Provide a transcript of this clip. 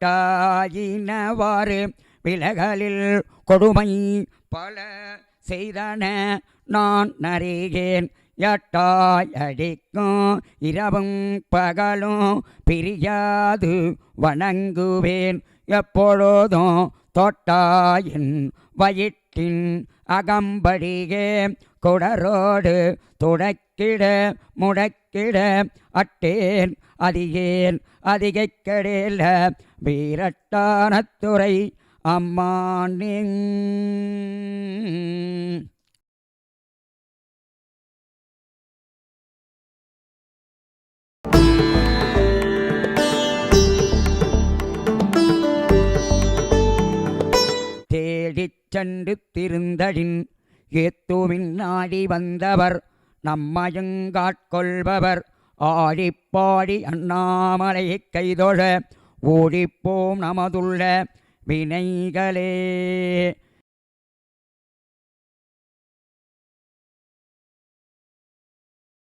வினையாயினவாறு விலகலில் கொடுமை பல செய்தன நான் நறிகேன் எட்டாய் அடிக்கும் இரவும் பகலும் பிரியாது வணங்குவேன். எப்பொழுதும் தொட்டாயின் வயிற்றின் அகம்படியே குடரோடு துடைக்கிட முடக்கிட அட்டேன் அதிகேன் அதிகைக்கடேல வீரட்டானத்துறை அம்மானின் தேடிச் சென்று திருந்தடின் ஏத்துவின் நாடி வந்தவர் நம்மயங்காட்கொள்பவர் ஆடிப்பாடி அண்ணாமலையைக் கைதொழ ஓடிப்போம் நமதுள்ள வினைகளே.